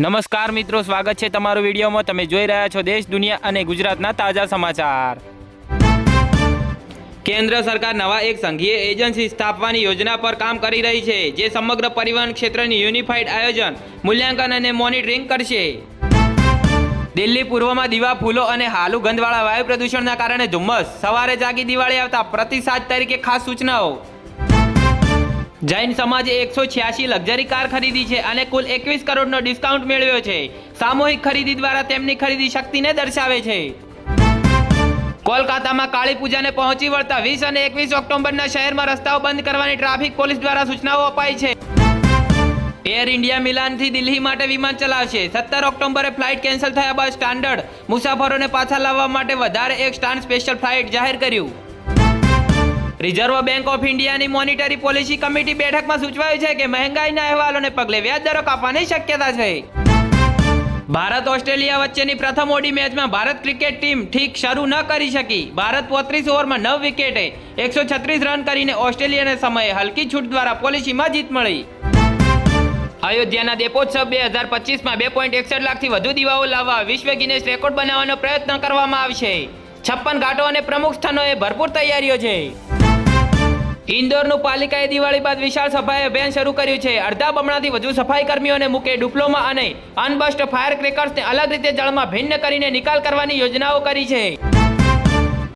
નમસ્કાર મિત્રો, સ્વાગત છે તમારું વિડીયોમાં. તમે જોઈ રહ્યા છો દેશ, દુનિયા અને ગુજરાતના તાજા સમાચાર. કેન્દ્ર સરકાર નવા એક સંઘીય એજન્સી સ્થાપવાની યોજના પર કામ કરી રહી છે, જે સમગ્ર પરિવહન ક્ષેત્રની યુનિફાઈડ આયોજન, મૂલ્યાંકન અને મોનિટરિંગ કરશે. દિલ્હી પૂર્વમાં દીવા, ફૂલો અને હાલુ ગંધવાળા વાયુ પ્રદૂષણના કારણે ધુમ્મસ. સવારે જાગી દિવાળી આવતા પ્રતિસાદ તરીકે ખાસ સૂચનાઓ. જૈન સમાજે એકસો છ્યાસી લક્ઝરી કાર ખરીદી છે અને કુલ એકવીસ કરોડનો ડિસ્કાઉન્ટ મેળવ્યો છે. સામૂહિક ખરીદી દ્વારા તેમની ખરીદી શક્તિને દર્શાવે છે. કોલકાતામાં કાળી પૂજાને પહોંચી વળતા વીસ અને એકવીસ ઓક્ટોબરના શહેરમાં રસ્તાઓ બંધ કરવાની ટ્રાફિક પોલીસ દ્વારા સૂચનાઓ અપાઈ છે. એર ઇન્ડિયા મિલાનથી દિલ્હી માટે વિમાન ચલાવશે. સત્તર ઓક્ટોબરે ફ્લાઇટ કેન્સલ થયા બાદ સ્ટાન્ડર્ડ મુસાફરોને પાછા લાવવા માટે વધારે એક સ્ટાન્ડ સ્પેશિયલ ફ્લાઇટ જાહેર કર્યું. રિઝર્વ બેંક ઓફ ઇન્ડિયાની મોનિટરી પોલિસી કમિટી બેઠકમાં સૂચવાયું છે કે મહેંગાઈના અહેવાલોને પગલે વ્યાજ દરો કાપવાની શક્યતા છે. ભારત ઓસ્ટ્રેલિયા વચ્ચેની પ્રથમ ઓડી મેચમાં ભારત ક્રિકેટ ટીમ ઠીક શરૂ ન કરી શકી. ભારત પોત્રીસ ઓવરમાં નવ વિકેટે એકસો છત્રીસ રન કરીને ઓસ્ટ્રેલિયાને સમયે હલકી છૂટ દ્વારા પોલિસીમાં જીત મળી. અયોધ્યાના દીપોત્સવ બે હજાર પચીસમાં બે પોઈન્ટ એકસઠ લાખથી વધુ દીવાઓ લાવવા વિશ્વ ગિનેસ રેકોર્ડ બનાવવાનો પ્રયત્ન કરવામાં આવશે. છપ્પન ઘાટો અને પ્રમુખ સ્થાનોએ ભરપૂર તૈયારીઓ છે. ઇન્દોરનું પાલિકાએ દિવાળી બાદ વિશાળ સફાઈ અભિયાન શરૂ કર્યું છે. અડધા બમણાથી વધુ સફાઈ કર્મીઓને મૂકે ડિપ્લોમા અને અનબસ્ટ ફાયર ક્રેકર્સને અલગ રીતે જળમાં ભિન્ન કરીને નિકાલ કરવાની યોજનાઓ કરી છે.